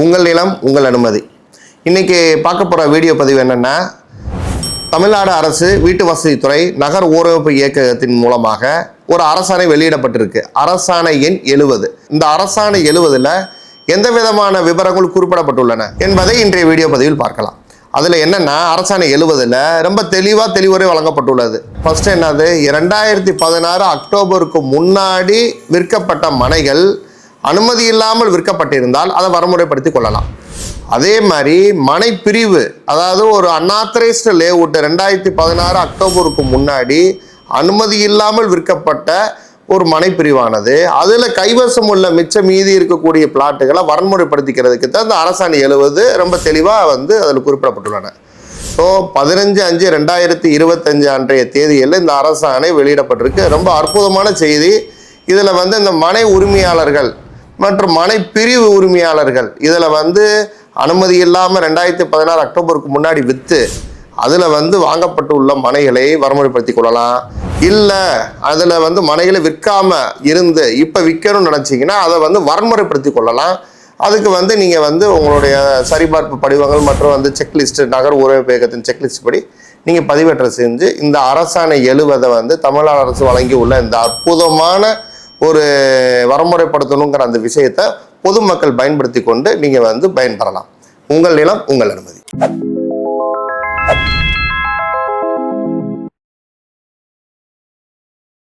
உங்கள் நிலம் உங்கள் அனுமதி. இன்றைக்கி பார்க்க போகிற வீடியோ பதிவு என்னென்னா தமிழ்நாடு அரசு வீட்டு வசதித்துறை நகர் ஊரமைப்பு இயக்ககத்தின் மூலமாக ஒரு அரசாணை வெளியிடப்பட்டிருக்கு. அரசாணை எண் எழுவது. இந்த அரசாணை எழுவதில் எந்த விதமான விவரங்கள் குறிப்பிடப்பட்டுள்ளன என்பதை இன்றைய வீடியோ பதிவில் பார்க்கலாம். அதில் என்னென்னா அரசாணை எழுவதில் ரொம்ப தெளிவாக தெளிவுரை வழங்கப்பட்டுள்ளது. ஃபஸ்ட்டு என்னது? இரண்டாயிரத்தி பதினாறு அக்டோபருக்கு முன்னாடி விற்கப்பட்ட மனைகள் அனுமதி இல்லாமல் விற்கப்பட்டிருந்தால் அதை வரமுறைப்படுத்தி கொள்ளலாம். அதே மாதிரி மனை பிரிவு அதாவது ஒரு அன்ஆத்தரைஸ்டு லேஅவுட் ரெண்டாயிரத்தி பதினாறு அக்டோபருக்கு முன்னாடி அனுமதி இல்லாமல் விற்கப்பட்ட ஒரு மனைப்பிரிவானது அதில் கைவசம் உள்ள மிச்ச மீதி இருக்கக்கூடிய பிளாட்டுகளை வரன்முறைப்படுத்திக்கிறதுக்கு தான் இந்த அரசாணை எழுவது ரொம்ப தெளிவாக வந்து அதில் குறிப்பிடப்பட்டுள்ளன. ஸோ பதினஞ்சு அஞ்சு ரெண்டாயிரத்தி இருபத்தஞ்சு அன்றைய தேதியில் இந்த அரசாணை வெளியிடப்பட்டிருக்கு. ரொம்ப அற்புதமான செய்தி. இதில் வந்து இந்த மனை உரிமையாளர்கள் மற்றும் மனைப்பிரிவு பிரிவு உரிமையாளர்கள். இதில் வந்து அனுமதி இல்லாமல் ரெண்டாயிரத்தி பதினாறு அக்டோபருக்கு முன்னாடி விற்று அதில் வந்து வாங்கப்பட்டு உள்ள மனைகளை வரமுறைப்படுத்தி கொள்ளலாம். இல்லை அதில் வந்து மனைகளை விற்காமல் இருந்து இப்போ விற்கணும்னு நினச்சிங்கன்னா அதை வந்து வரமுறைப்படுத்தி கொள்ளலாம். அதுக்கு வந்து நீங்கள் வந்து உங்களுடைய சரிபார்ப்பு படிவங்கள் மற்றும் வந்து செக்லிஸ்ட் நகர் உறவு இயக்கத்தின் செக்லிஸ்ட் படி நீங்கள் பதிவேற்றம் செஞ்சு இந்த அரசாணை எழுவதை வந்து தமிழ்நாடு அரசு வழங்கி உள்ள இந்த அற்புதமான ஒரு வரமுறைப்படுத்தணுங்கிற அந்த விஷயத்தை பொதுமக்கள் பயன்படுத்தி கொண்டு நீங்கள் வந்து பயன்பெறலாம். உங்கள் நிலம் உங்கள் அனுமதி.